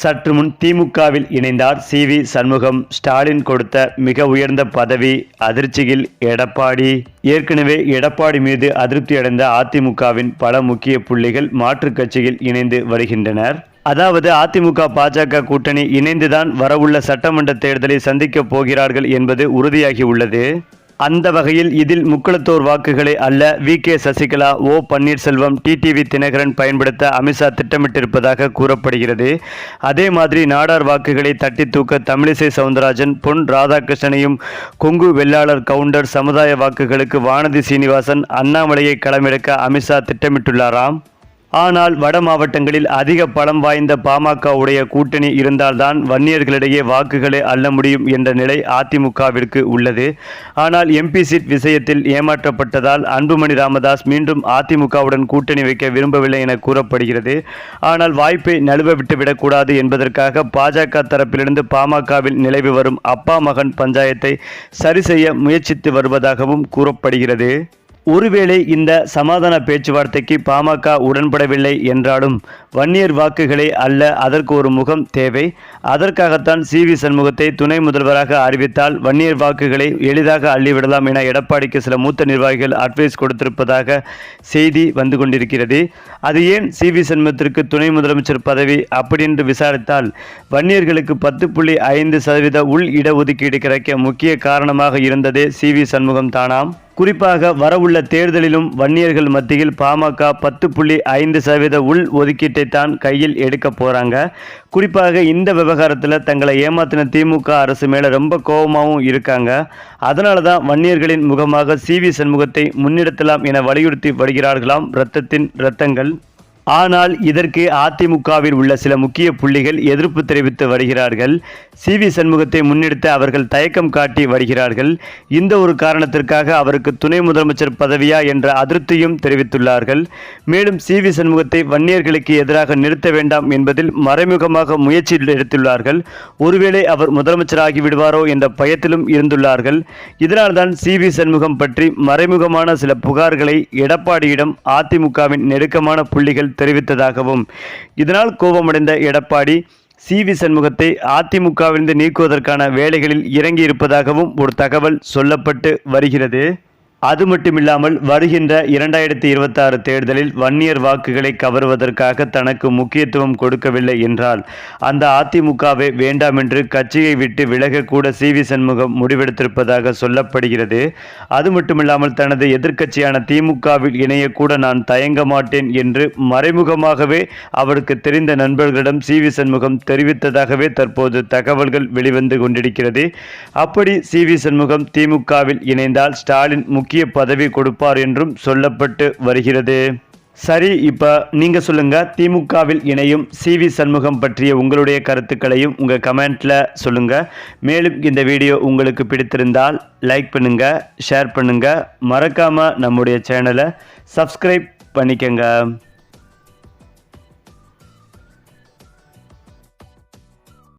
சற்று முன் திமுகவில் இணைந்தார் சி வி சண்முகம். ஸ்டாலின் கொடுத்த மிக உயர்ந்த பதவி அதிர்ச்சியில் எடப்பாடி. ஏற்கனவே எடப்பாடி மீது அதிருப்தியடைந்த அதிமுகவின் பல முக்கிய புள்ளிகள் மாற்றுக் கட்சியில் இணைந்து வருகின்றனர். அதாவது அதிமுக பாஜக கூட்டணி இணைந்துதான் வரவுள்ள சட்டமன்ற தேர்தலை சந்திக்கப் போகிறார்கள் என்பது உறுதியாகி உள்ளது. அந்த வகையில் இதில் முக்குளத்தோர் வாக்குகளை அல்ல. V. K. Sasikala O. Panneerselvam TTV Dhinakaran பயன்படுத்த அமித்ஷா திட்டமிட்டிருப்பதாக கூறப்படுகிறது. அதே மாதிரி நாடார் வாக்குகளை தட்டி தூக்க தமிழிசை சவுந்தரராஜன் பொன் ராதாகிருஷ்ணனையும் கொங்கு வெள்ளாளர் கவுண்டர் சமுதாய வாக்குகளுக்கு வானதி சீனிவாசன் அண்ணாமலையை களமிறக்க அமித்ஷா திட்டமிட்டுள்ளாராம். ஆனால் வட மாவட்டங்களில் அதிக பலம் வாய்ந்த பாமகவுடைய கூட்டணி இருந்தால்தான் வன்னியர்களிடையே வாக்குகளை அள்ள முடியும் என்ற நிலை அதிமுகவிற்கு உள்ளது. ஆனால் எம்பி சீட் விஷயத்தில் ஏமாற்றப்பட்டதால் அன்புமணி ராமதாஸ் மீண்டும் அதிமுகவுடன் கூட்டணி வைக்க விரும்பவில்லை என கூறப்படுகிறது. ஆனால் வாய்ப்பை நழுவ விட்டுவிடக்கூடாது என்பதற்காக பாஜக தரப்பிலிருந்து பாமகவில் நிலவி வரும் அப்பா மகன் பஞ்சாயத்தை சரி செய்ய முயற்சித்து வருவதாகவும் கூறப்படுகிறது. ஒருவேளை இந்த சமாதான பேச்சுவார்த்தைக்கு பாமக உடன்படவில்லை என்றாலும் வன்னியர் வாக்குகளை அல்ல அதற்கு ஒரு முகம் தேவை. அதற்காகத்தான் சி வி சண்முகத்தை துணை முதல்வராக அறிவித்தால் வன்னியர் வாக்குகளை எளிதாக அள்ளிவிடலாம் என எடப்பாடிக்கு சில மூத்த நிர்வாகிகள் அட்வைஸ் கொடுத்திருப்பதாக செய்தி வந்து கொண்டிருக்கிறது. அது ஏன் சி வி சண்முகத்திற்கு துணை முதலமைச்சர் பதவி அப்படி என்று விசாரித்தால் வன்னியர்களுக்கு பத்து புள்ளி ஐந்து சதவீத உள் இடஒதுக்கீடு கிடைக்க முக்கிய காரணமாக இருந்ததே சி வி சண்முகம் தானாம். குறிப்பாக வரவுள்ள தேர்தலிலும் வன்னியர்கள் மத்தியில் பாமக பத்து புள்ளி ஐந்து சதவீத உள் ஒதுக்கீட்டை தான் கையில் எடுக்க போகிறாங்க குறிப்பாக இந்த விவகாரத்தில் தங்களை ஏமாத்தின திமுக அரசு மேலே ரொம்ப கோபமாகவும் இருக்காங்க. அதனால தான் வன்னியர்களின் முகமாக சி வி சண்முகத்தை முன்னெடுத்தலாம் என வலியுறுத்தி வருகிறார்களாம் இரத்தத்தின் இரத்தங்கள் ஆனால் இதற்கு அதிமுகவில் உள்ள சில முக்கிய புள்ளிகள் எதிர்ப்பு தெரிவித்து வருகிறார்கள். சி வி சண்முகத்தை முன்னெடுத்து அவர்கள் தயக்கம் காட்டி வருகிறார்கள். இந்த ஒரு காரணத்திற்காக அவருக்கு துணை முதலமைச்சர் பதவியா என்ற அதிருப்தியும் தெரிவித்துள்ளார்கள். மேலும் சி வி சண்முகத்தை வன்னியர்களுக்கு எதிராக நிறுத்த வேண்டாம் என்பதில் மறைமுகமாக முயற்சி எடுத்துள்ளார்கள். ஒருவேளை அவர் முதலமைச்சராகி விடுவாரோ என்ற பயத்திலும் இருந்துள்ளார்கள். இதனால்தான் சி வி சண்முகம் பற்றி மறைமுகமான சில புகார்களை எடப்பாடியிடம் அதிமுகவின் நெருக்கமான புள்ளிகள் தெரிவித்ததாகவும் இதனால் கோபமடைந்த எடப்பாடி சி. வி. சண்முகத்தை அதிமுகவிலிருந்து நீக்குவதற்கான வேலைகளில் இறங்கி இருப்பதாகவும் ஒரு தகவல் சொல்லப்பட்டு வருகிறது. அது மட்டுமில்லாமல் வருகின்ற இரண்டாயிரத்தி இருபத்தாறு தேர்தலில் வன்னியர் வாக்குகளை கவருவதற்காக தனக்கு முக்கியத்துவம் கொடுக்கவில்லை என்றால் அந்த அதிமுகவை வேண்டாம் என்று கட்சியை விட்டு விலகக்கூட சி வி சண்முகம் முடிவெடுத்திருப்பதாக சொல்லப்படுகிறது. அது மட்டுமில்லாமல் தனது எதிர்க்கட்சியான திமுகவில் இணையக்கூட நான் தயங்க மாட்டேன் என்று மறைமுகமாகவே அவருக்கு தெரிந்த நண்பர்களிடம் சி வி சண்முகம் தெரிவித்ததாகவே தற்போது தகவல்கள் வெளிவந்து கொண்டிருக்கிறது. அப்படி சி வி சண்முகம் திமுகவில் இணைந்தால் ஸ்டாலின் முக்கிய பதவி கொடுப்பார் என்றும் சொல்லப்பட்டு வருகிறது. சரி இப்போ நீங்கள் சொல்லுங்கள் திமுகவில் இணையும் சி வி சண்முகம் பற்றிய உங்களுடைய கருத்துக்களையும் உங்கள் கமெண்ட்டில் சொல்லுங்கள் மேலும் இந்த வீடியோ உங்களுக்கு பிடித்திருந்தால் லைக் பண்ணுங்கள் ஷேர் பண்ணுங்கள் மறக்காமல் நம்முடைய சேனலை சப்ஸ்கிரைப் பண்ணிக்கங்க.